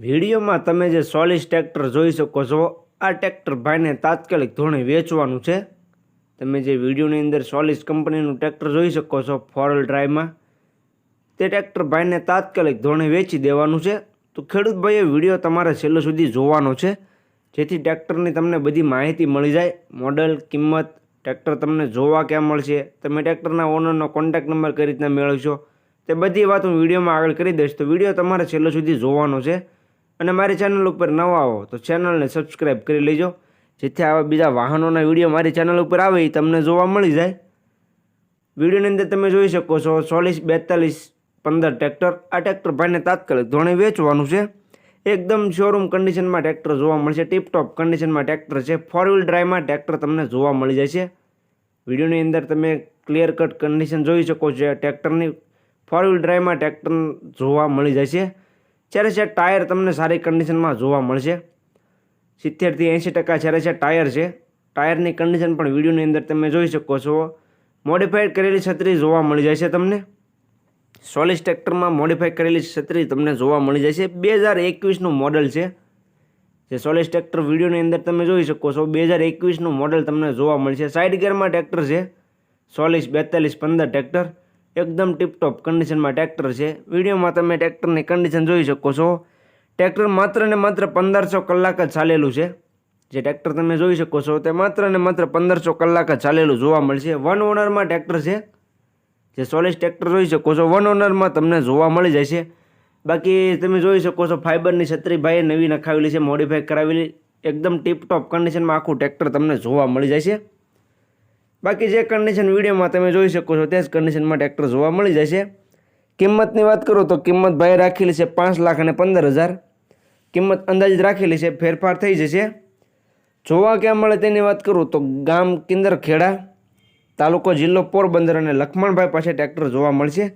વિડીયોમાં તમે જે સોલિસ ટ્રેક્ટર જોઈ શકો છો, આ ટ્રેક્ટર ભાઈને તાત્કાલિક ધોરણે વેચવાનું છે. તમે જે વિડીયોની અંદર સોલિસ કંપનીનું ટ્રેક્ટર જોઈ શકો છો ફોર વ્હીલ ડ્રાઈવમાં તે ટ્રેક્ટર ભાઈને તાત્કાલિક ધોરણે વેચી દેવાનું છે. તો ખેડૂત ભાઈએ વીડિયો તમારે છેલ્લો સુધી જોવાનો છે. જેથી ટ્રેક્ટરની તમને બધી માહિતી મળી જાય. મોડલ, કિંમત, ટ્રેક્ટર તમને જોવા ક્યાં મળશે, તમે ટ્રેક્ટરના ઓનરનો કોન્ટેક્ટ નંબર કઈ રીતના મેળવશો, તે બધી વાત હું વિડીયોમાં આગળ કરી દઈશ. તો વીડિયો તમારે છેલ્લો સુધી જોવાનો છે. અને મારી ચેનલ ઉપર નવા આવો તો ચેનલને સબસ્ક્રાઈબ કરી લેજો. જેથી આવા બીજા વાહનોના વીડિયો મારી ચેનલ ઉપર આવે એ તમને જોવા મળી જાય. વિડીયોની અંદર તમે જોઈ શકો છો ચોલીસ બેતાલીસ, પંદર ટ્રેક્ટર આ ટ્રેક્ટર ભાઈને તાત્કાલિક ધોરણે વેચવાનું છે. એકદમ શોરૂમ કન્ડિશનમાં ટ્રેક્ટર જોવા મળશે. ટીપટોપ કન્ડિશનમાં ટ્રેક્ટર છે. ફોર વ્હીલ ડ્રાઈવમાં ટ્રેક્ટર તમને જોવા મળી જશે વિડીયોની અંદર તમે ક્લિયર કટ કન્ડિશન જોઈ શકો છો. ટ્રેક્ટરની ફોર વ્હીલ ડ્રાઈવમાં ટ્રેક્ટર જોવા મળી જશે જ્યારે છે ટાયર તમને સારી કન્ડિશનમાં જોવા મળશે. સિત્તેરથી એંશી ટકા જ્યારે છે ટાયર છે, ટાયરની કન્ડિશન પણ વિડીયોની અંદર તમે જોઈ શકો છો. મોડિફાઈડ કરેલી છત્રી જોવા મળી જાય છે તમને. સોલિસ ટ્રેક્ટરમાં મોડિફાઈ કરેલી છત્રી તમને જોવા મળી જાય છે. બે હજાર એકવીસનું મોડલ છે. જે સોલિસ ટ્રેક્ટર વિડીયોની અંદર તમે જોઈ શકો છો. બે હજાર એકવીસનું મોડલ તમને જોવા મળશે. સાઇડ ગેરમાં ટ્રેક્ટર છે. સોલિસ બેતાલીસ પંદર ટ્રેક્ટર એકદમ ટીપટોપ કન્ડિશનમાં ટ્રેક્ટર છે. વિડીયોમાં તમે ટ્રેક્ટરની કન્ડિશન જોઈ શકો છો. ટ્રેક્ટર માત્ર ને માત્ર પંદરસો કલાક જ ચાલેલું છે. જે ટ્રેક્ટર તમે જોઈ શકો છો તે માત્ર ને માત્ર પંદરસો કલાક જ ચાલેલું જોવા મળશે. વન ઓનરમાં ટ્રેક્ટર છે. જે સોલિસ ટ્રેક્ટર જોઈ શકો છો. વન ઓનરમાં તમને જોવા મળી જશે. બાકી તમે જોઈ શકો છો ફાઇબરની છત્રી ભાઈએ નવી નખાવેલી છે મોડિફાઈ કરાવેલી. એકદમ ટીપટોપ કન્ડિશનમાં આખું ટ્રેક્ટર તમને જોવા મળી જશે. બાકી જે કન્ડિશન વિડીયોમાં તમે જોઈ શકો છો, તે જ કન્ડિશનમાં ટ્રેક્ટર જોવા મળી જશે. કિંમતની વાત કરું તો કિંમત ભાઈ રાખેલી છે પાંચ લાખ અને પંદર હજાર. કિંમત અંદાજિત રાખેલી છે, ફેરફાર થઈ જશે. જોવા ક્યાં મળે તેની વાત કરું તો ગામ કિંદરખેડા, તાલુકો જિલ્લો પોરબંદર અને લખમણભાઈ પાસે ટ્રેક્ટર જોવા મળશે.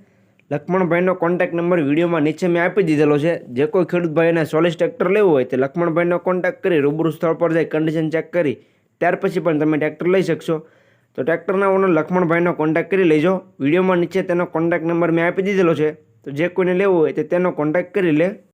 લખમણભાઈનો કોન્ટેક્ટ નંબર વિડીયોમાં નીચે મેં આપી દીધેલો છે. જે કોઈ ખેડૂત ભાઈને સોલિસ ટ્રેક્ટર લેવું હોય તે લખમણભાઈનો કોન્ટેક્ટ કરી રૂબરૂ સ્થળ પર જઈ કન્ડિશન ચેક કરી, ત્યાર પછી પણ તમે ટ્રેક્ટર લઈ શકશો. તો ટ્રેક્ટરના ઓનર લખમણભાઈનો કોન્ટેક્ટ કરી લેજો. વિડીયોમાં નીચે તેનો કોન્ટેક્ટ નંબર મેં આપી દીધેલો છે. તો જે કોઈને લેવું હોય તે તેનો કોન્ટેક્ટ કરી લે.